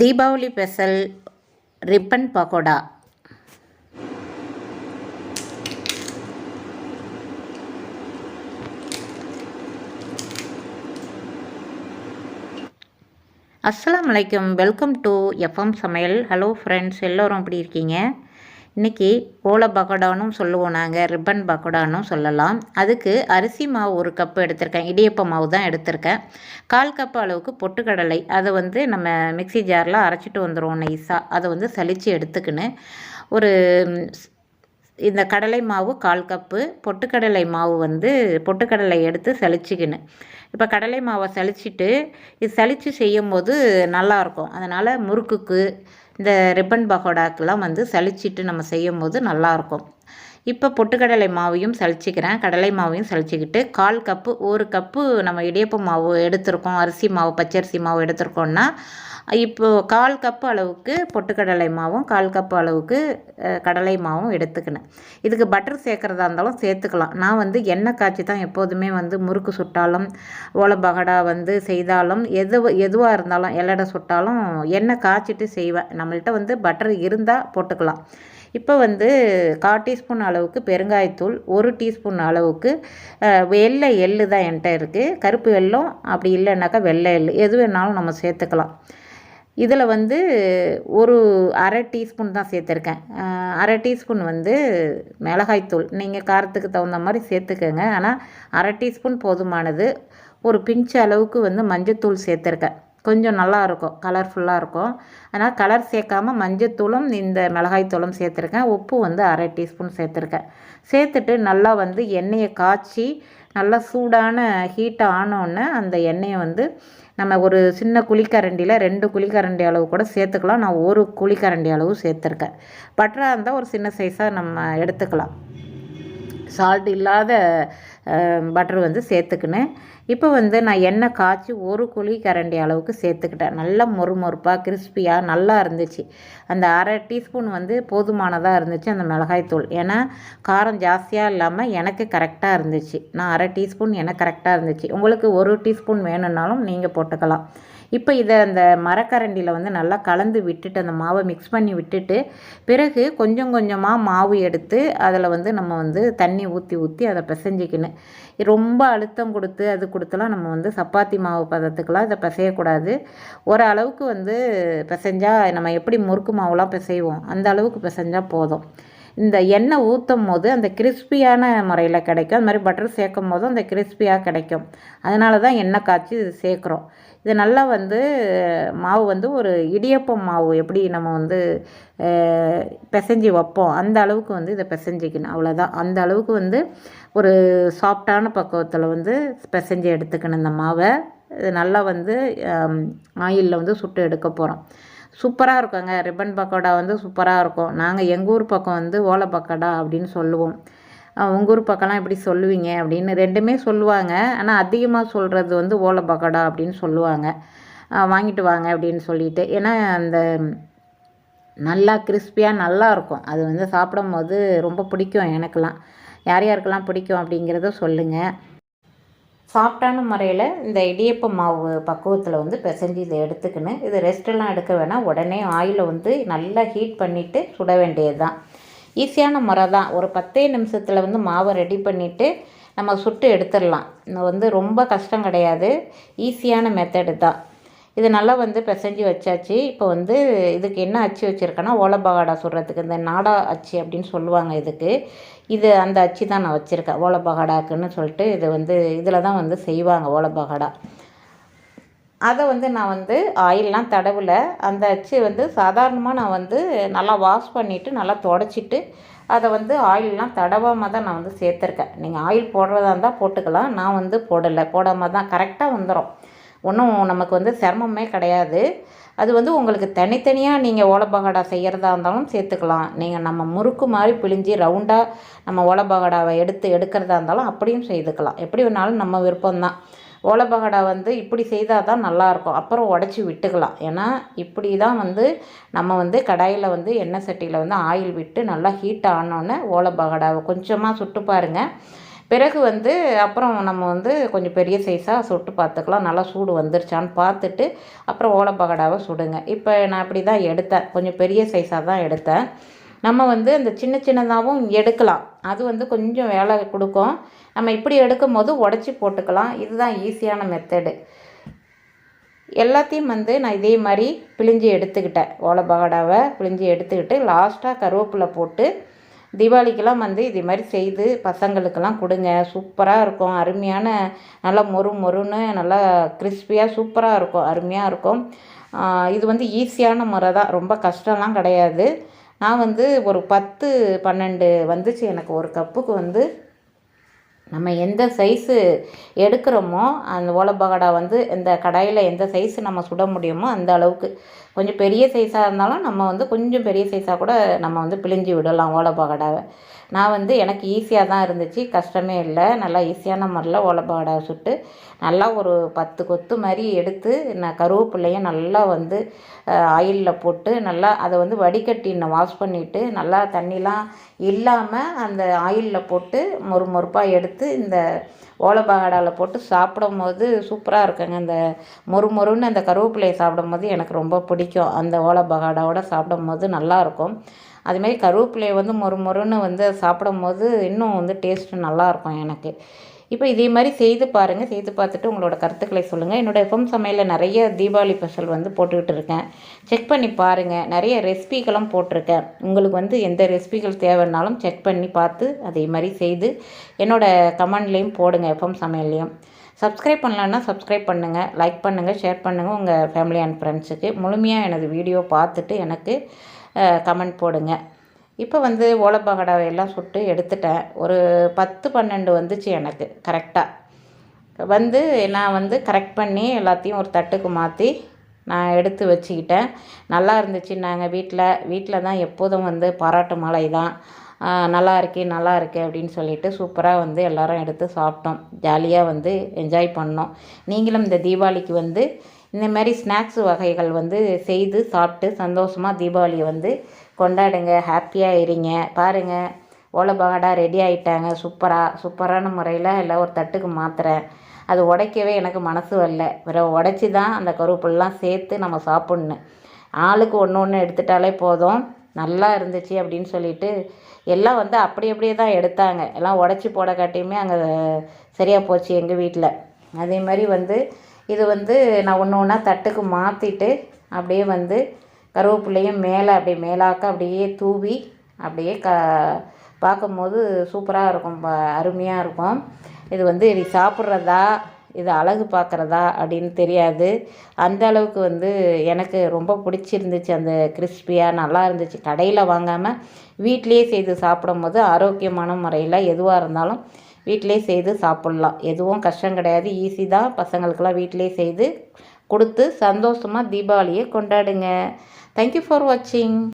Deepavali Bessel ribbon pakoda. அஸ்லாம் அலைக்கும். Welcome to FM சமையல். ஹலோ ஃப்ரெண்ட்ஸ் எல்லோரும் எப்படி இருக்கீங்க? இன்றைக்கி ஓலை பக்கோடானும் சொல்லுவோம் நாங்கள் ரிப்பன் பக்கோடானும் சொல்லலாம். அதுக்கு அரிசி மாவு ஒரு கப்பு எடுத்திருக்கேன். இடியப்ப மாவு தான் எடுத்திருக்கேன். கால் கப்பு அளவுக்கு பொட்டுக்கடலை அதை வந்து நம்ம மிக்ஸி ஜாரில் அரைச்சிட்டு வந்துடுவோம் நைஸாக அதை வந்து சலித்து எடுத்துக்கின்னு ஒரு இந்த கடலை மாவு கால் கப்பு பொட்டுக்கடலை மாவு வந்து பொட்டுக்கடலை எடுத்து சலிச்சுக்கின்னு இப்போ கடலை மாவை சலிச்சிட்டு இது சலித்து செய்யும் போது நல்லாயிருக்கும் அதனால் முறுக்குக்கு இந்த ரிப்பன் பகோடாக்கெலாம் வந்து சலிச்சிட்டு நம்ம செய்யும் போது நல்லாயிருக்கும் இப்போ பொட்டுக்கடலை மாவையும் சலிச்சிக்கிறேன் கடலை மாவையும் சளிச்சிக்கிட்டு கால் கப்பு ஒரு கப்பு நம்ம இடியப்ப மாவு எடுத்திருக்கோம் அரிசி மாவு பச்சரிசி மாவு எடுத்திருக்கோம்னா இப்போது கால் கப்பு அளவுக்கு பொட்டுக்கடலை மாவும் கால் கப்பு அளவுக்கு கடலை மாவும் எடுத்துக்கினேன். இதுக்கு பட்டர் சேர்க்குறதா இருந்தாலும் சேர்த்துக்கலாம். நான் வந்து எண்ணெய் காய்ச்சி தான் எப்போதுமே வந்து முறுக்கு சுட்டாலும் ஓலை பகடா வந்து செய்தாலும் எது எதுவாக இருந்தாலும் எல்லடை சுட்டாலும் எண்ணெய் காய்ச்சிட்டு செய்வேன். நம்மள்ட்ட வந்து பட்டர் இருந்தால் போட்டுக்கலாம். இப்போ வந்து கால் டீஸ்பூன் அளவுக்கு பெருங்காயத்தூள் ஒரு டீஸ்பூன் அளவுக்கு வெள்ளை எள்ளு தான் என்கிட்ட இருக்குது கருப்பு வெள்ளம் அப்படி இல்லைன்னாக்கா வெள்ளை எள்ளு. எது வேணாலும் நம்ம சேர்த்துக்கலாம். இதில் வந்து ஒரு அரை டீஸ்பூன் தான் சேர்த்துருக்கேன். அரை டீஸ்பூன் வந்து மிளகாய்த்தூள் நீங்கள் காரத்துக்கு தகுந்த மாதிரி சேர்த்துக்கோங்க. ஆனால் அரை டீஸ்பூன் போதுமானது. ஒரு பிஞ்ச் அளவுக்கு வந்து மஞ்சத்தூள் சேர்த்துருக்கேன். கொஞ்சம் நல்லா இருக்கும். கலர்ஃபுல்லாக இருக்கும். அதனால் கலர் சேர்க்காம மஞ்சத்தூளும் இந்த மிளகாய்த்தூளும் சேர்த்துருக்கேன். உப்பு வந்து அரை டீஸ்பூன் சேர்த்துருக்கேன். சேர்த்துட்டு நல்லா வந்து எண்ணெயை காய்ச்சி நல்லா சூடான ஹீட்டாக ஆனோடனே அந்த எண்ணெயை வந்து நம்ம ஒரு சின்ன குழிக்கரண்டியில் ரெண்டு குழிக்கரண்டி அளவு கூட சேர்த்துக்கலாம். நான் ஒரு குழிக்கரண்டி அளவு சேர்த்துருக்கேன். பட்டரா இருந்தால் ஒரு சின்ன சைஸாக நம்ம எடுத்துக்கலாம். சால்ட் இல்லாத பட்டர் வந்து சேர்த்துக்கினேன். இப்போ வந்து நான் எண்ணெய் காய்ச்சி ஒரு குழி கரண்டி அளவுக்கு சேர்த்துக்கிட்டேன். நல்லா மொறு மொறுப்பாக கிறிஸ்பியாக நல்லா இருந்துச்சு. அந்த அரை டீஸ்பூன் வந்து போதுமானதாக இருந்துச்சு அந்த மிளகாய்த்தூள். ஏன்னா காரம் ஜாஸ்தியாக இல்லாமல் எனக்கு கரெக்டாக இருந்துச்சு. நான் அரை டீஸ்பூன் எனக்கு கரெக்டாக இருந்துச்சு. உங்களுக்கு ஒரு டீஸ்பூன் வேணும்னாலும் நீங்கள் போட்டுக்கலாம். இப்போ இதை அந்த மரக்கரண்டியில் வந்து நல்லா கலந்து விட்டுட்டு அந்த மாவை மிக்ஸ் பண்ணி விட்டுட்டு பிறகு கொஞ்சம் கொஞ்சமாக மாவு எடுத்து அதில் வந்து நம்ம வந்து தண்ணி ஊற்றி ஊற்றி அதை பிசைஞ்சிக்கணும். ரொம்ப அழுத்தம் கொடுத்து அது கொடுத்தலாம் நம்ம வந்து சப்பாத்தி மாவு பதத்துக்கெலாம் இதை பிசையக்கூடாது. ஒரு அளவுக்கு வந்து பிசைஞ்சால் நம்ம எப்படி முறுக்கு மாவுலாம் பிசைவோம் அந்த அளவுக்கு பிசைஞ்சால் போதும். இந்த எண்ணெய் ஊற்றும் போது அந்த கிறிஸ்பியான முறையில் கிடைக்கும். அது மாதிரி பட்டர் சேர்க்கும் போதும் அந்த கிறிஸ்பியாக கிடைக்கும். அதனால தான் எண்ணெய் காய்ச்சி இது சேர்க்குறோம். இது நல்லா வந்து மாவு வந்து ஒரு இடியப்பம் மாவு எப்படி நம்ம வந்து பிசைஞ்சு வைப்போம். அந்த அளவுக்கு வந்து இதை பிசைஞ்சிக்கணும். அவ்வளோதான் அந்த அளவுக்கு வந்து ஒரு சாஃப்டான பக்குவத்தில் வந்து பிசைஞ்சு எடுத்துக்கணும் இந்த மாவை. இது நல்லா வந்து ஆயிலில் வந்து சுட்டு எடுக்க போகிறோம் சூப்பராக இருக்குங்க. ரிப்பன் பக்கோடா வந்து சூப்பராக இருக்கும். நாங்கள் எங்கள் ஊர் பக்கம் வந்து ஓலை பக்கோடா அப்படின்னு சொல்லுவோம். உங்கள் ஊர் பக்கம்லாம் எப்படி சொல்லுவீங்க அப்படின்னு ரெண்டுமே சொல்லுவாங்க. ஆனால் அதிகமாக சொல்கிறது வந்து ஓலை பக்கோடா அப்படின்னு சொல்லுவாங்க. வாங்கிட்டு வாங்க அப்படின்னு சொல்லிட்டு. ஏன்னா அந்த நல்லா கிறிஸ்பியாக நல்லா இருக்கும். அது வந்து சாப்பிடும் போது ரொம்ப பிடிக்கும் எனக்கெல்லாம். யார் யாருக்கெல்லாம் பிடிக்கும் அப்படிங்கிறத சொல்லுங்கள் சாஃப்டான முறையில் இந்த இடியப்ப மாவு பக்குவத்தில் வந்து பிசைஞ்சு இதை எடுத்துக்கின்னு இது ரெஸ்ட்டெல்லாம் எடுக்க வேணாம். உடனே ஆயிலை வந்து நல்லா ஹீட் பண்ணிவிட்டு சுட வேண்டியது தான் ஈஸியான முறை தான் ஒரு பத்தே நிமிஷத்தில் வந்து மாவை ரெடி பண்ணிவிட்டு நம்ம சுட்டு எடுத்துடலாம். இது வந்து ரொம்ப கஷ்டம் கிடையாது. ஈஸியான மெத்தடு தான். இது நல்லா வந்து பிசைஞ்சு வச்சாச்சு. இப்போ வந்து இதுக்கு என்ன அச்சு வச்சுருக்கேன்னா ஓலை பகாடா சுடுறதுக்கு இந்த நாடா அச்சு அப்படின்னு சொல்லுவாங்க இதுக்கு. இது அந்த அச்சு தான் நான் வச்சுருக்கேன் ஓலை பகாடாக்குன்னு சொல்லிட்டு இது வந்து இதில் தான் வந்து செய்வாங்க ஓலை பகாடா. அதை வந்து நான் வந்து ஆயிலெலாம் தடவலை. அந்த அச்சு வந்து சாதாரணமாக நான் வந்து நல்லா வாஷ் பண்ணிவிட்டு நல்லா தொடச்சிட்டு அதை வந்து ஆயிலெலாம் தடவாமல் தான் நான் வந்து சேர்த்துருக்கேன். நீங்கள் ஆயில் போடுறதா இருந்தால் போட்டுக்கலாம் நான் வந்து போடலை. போடாமல் தான் கரெக்டாக வந்துடும் ஒன்றும் நமக்கு வந்து சிரமமே கிடையாது. அது வந்து உங்களுக்கு தனித்தனியாக நீங்கள் ஓலப்பகடா செய்கிறதா இருந்தாலும் சேர்த்துக்கலாம். நீங்கள் நம்ம முறுக்கு மாதிரி பிழிஞ்சு ரவுண்டாக நம்ம ஓலப்பகடாவை எடுத்து எடுக்கிறதா இருந்தாலும் அப்படியும் செய்துக்கலாம். எப்படி வேணாலும் நம்ம விருப்பம்தான். ஓலப்பகடா வந்து இப்படி செய்தால் தான் நல்லாயிருக்கும். அப்புறம் உடச்சி விட்டுக்கலாம். ஏன்னா இப்படி தான் வந்து நம்ம வந்து கடாயில் வந்து எண்ணெய் சட்டியில் வந்து ஆயில் விட்டு நல்லா ஹீட் ஆனோடனே ஓலப்பகடாவை கொஞ்சமாக சுட்டு பாருங்கள் பிறகு வந்து அப்புறம் நம்ம வந்து கொஞ்சம் பெரிய சைஸாக சுட்டு பார்த்துக்கலாம். நல்லா சூடு வந்துருச்சான்னு பார்த்துட்டு அப்புறம் ஓலை பகடாவை சுடுங்க. இப்போ நான் அப்படி தான் எடுத்தேன். கொஞ்சம் பெரிய சைஸாக தான் எடுத்தேன். நம்ம வந்து அந்த சின்ன சின்னதாகவும் எடுக்கலாம். அது வந்து கொஞ்சம் வேலை கொடுக்கும். நம்ம இப்படி எடுக்கும் போது உடச்சி போட்டுக்கலாம். இதுதான் ஈஸியான மெத்தடு எல்லாத்தையும் வந்து நான் இதே மாதிரி பிழிஞ்சு எடுத்துக்கிட்டேன். ஓலை பகடாவை பிழிஞ்சு எடுத்துக்கிட்டு லாஸ்ட்டாக கருவேப்பிலை போட்டு தீபாவளிக்கெல்லாம் வந்து இதே மாதிரி செய்து பசங்களுக்கெல்லாம் கொடுங்க. சூப்பராக இருக்கும். அருமையான நல்லா மொறு மொறுன்னு நல்லா கிறிஸ்பியாக சூப்பராக இருக்கும். அருமையாக இருக்கும். இது வந்து ஈஸியான முறை தான். ரொம்ப கஷ்டம்லாம் கிடையாது. நான் வந்து ஒரு பத்து பன்னெண்டு வந்துச்சு எனக்கு ஒரு கப்புக்கு வந்து. நம்ம எந்த சைஸு எடுக்கிறோமோ அந்த ஓலப்பகடா வந்து இந்த கடாயில் எந்த சைஸு நம்ம சுட முடியுமோ அந்த அளவுக்கு. கொஞ்சம் பெரிய சைஸாக இருந்தாலும் நம்ம வந்து கொஞ்சம் பெரிய சைஸாக கூட நம்ம வந்து பிழிஞ்சு விடலாம் ஓலப்பகடாவை நான் வந்து எனக்கு ஈஸியாக தான் இருந்துச்சு. கஷ்டமே இல்லை. நல்லா ஈஸியான முறையில் ஓலப்பகடாவை சுட்டு நல்லா ஒரு பத்து கொத்து மாதிரி எடுத்து நான் கருவேப்பிள்ளையும் நல்லா வந்து ஆயிலில் போட்டு நல்லா அதை வந்து வடிகட்டின வாஷ் பண்ணிவிட்டு நல்லா தண்ணிலாம் இல்லாமல் அந்த ஆயிலில் போட்டு மொறு மொறுப்பாக எடுத்து இந்த ஓலப்பகடாவில் போட்டு சாப்பிடும் போது சூப்பராக இருக்குங்க. அந்த மொறு மொறுன்னு அந்த கருவேப்பிலையை சாப்பிடும் போது எனக்கு ரொம்ப பிடிக்கும். அந்த ஓலப்பகடாவோட சாப்பிடும் போது நல்லாயிருக்கும் அதுமாரி கருவேப்பிலையை வந்து மொறு மொறுன்னு வந்து சாப்பிடும் போது இன்னும் வந்து டேஸ்ட்டு நல்லாயிருக்கும் எனக்கு. இப்போ இதே மாதிரி செய்து பாருங்கள் செய்து பார்த்துட்டு உங்களோட கருத்துக்களை சொல்லுங்கள் என்னோடய எஃப்எம் சமையலில் நிறைய தீபாவளி ஸ்பெஷல் வந்து போட்டுக்கிட்டு இருக்கேன். செக் பண்ணி பாருங்கள் நிறைய ரெசிபிகளும் போட்டிருக்கேன். உங்களுக்கு வந்து எந்த ரெசிபிகள் தேவைன்னாலும் செக் பண்ணி பார்த்து அதே மாதிரி செய்து என்னோடய கமெண்ட்லேயும் போடுங்க எஃப்எம் சமையல்லையும். சப்ஸ்கிரைப் பண்ணலன்னா சப்ஸ்கிரைப் பண்ணுங்கள் லைக் பண்ணுங்கள் ஷேர் பண்ணுங்கள் உங்கள் ஃபேமிலி அண்ட் ஃப்ரெண்ட்ஸுக்கு முழுமையாக எனது வீடியோ பார்த்துட்டு எனக்கு கமெண்ட் போடுங்க. இப்போ வந்து ஓலப்பகடாவை எல்லாம் சுட்டு எடுத்துட்டேன். ஒரு பத்து பன்னெண்டு வந்துச்சு எனக்கு கரெக்டாக வந்து நான் வந்து கரெக்ட் பண்ணி எல்லாத்தையும் ஒரு தட்டுக்கு மாற்றி நான் எடுத்து வச்சுக்கிட்டேன். நல்லா இருந்துச்சு நாங்கள் வீட்டில். வீட்டில் தான் எப்போதும் வந்து பாராட்டு மலை தான். நல்லா இருக்கே நல்லா இருக்கே அப்படின்னு சொல்லிட்டு சூப்பராக வந்து எல்லோரும் எடுத்து சாப்பிட்டோம். ஜாலியாக வந்து என்ஜாய் பண்ணோம். நீங்களும் இந்த தீபாவளிக்கு வந்து இந்த மாதிரி ஸ்நாக்ஸ் வகைகள் வந்து செய்து சாப்பிட்டு சந்தோஷமாக தீபாவளியை வந்து கொண்டாடுங்க. ஹாப்பியாக இருங்க. பாருங்கள் ஓலப்பகடா ரெடி ஆகிட்டாங்க சூப்பராக சூப்பரான முறையில் எல்லாம் ஒரு தட்டுக்கு மாற்றுறேன் அது உடைக்கவே எனக்கு மனசு வரல. வெறும் உடச்சி தான் அந்த கருவேப்பிலாம் சேர்த்து நம்ம சாப்பிட்ணும். ஆளுக்கு ஒன்று ஒன்று எடுத்துட்டாலே போதும். நல்லா இருந்துச்சு அப்படின்னு சொல்லிட்டு எல்லாம் வந்து அப்படி அப்படியே தான் எடுத்தாங்க. எல்லாம் உடச்சி போட காட்டியுமே அங்கே சரியாக போச்சு எங்கள் வீட்டில் அதே மாதிரி வந்து இது வந்து நான் ஒன்று ஒன்றா தட்டுக்கு மாற்றிட்டு அப்படியே வந்து கருவேப்பிலையும் மேலே அப்படியே மேலாக்க அப்படியே தூவி அப்படியே க பார்க்கும்போது சூப்பராக இருக்கும் அருமையாக இருக்கும். இது வந்து இது சாப்பிட்றதா? இது அழகு பார்க்குறதா அப்படின்னு தெரியாது. அந்த அளவுக்கு வந்து எனக்கு ரொம்ப பிடிச்சிருந்துச்சு. அந்த கிறிஸ்பியாக நல்லா இருந்துச்சு. கடையில் வாங்காமல் வீட்லேயே செய்து சாப்பிடும் போது ஆரோக்கியமான முறையில் எதுவாக இருந்தாலும் வீட்டிலே செய்து சாப்பிட்லாம். எதுவும் கஷ்டம் கிடையாது. ஈஸி தான். பசங்களுக்கெல்லாம் வீட்டிலே செய்து கொடுத்து சந்தோஷமாக தீபாவளியை கொண்டாடுங்க. தேங்க்யூ ஃபார் வாட்சிங்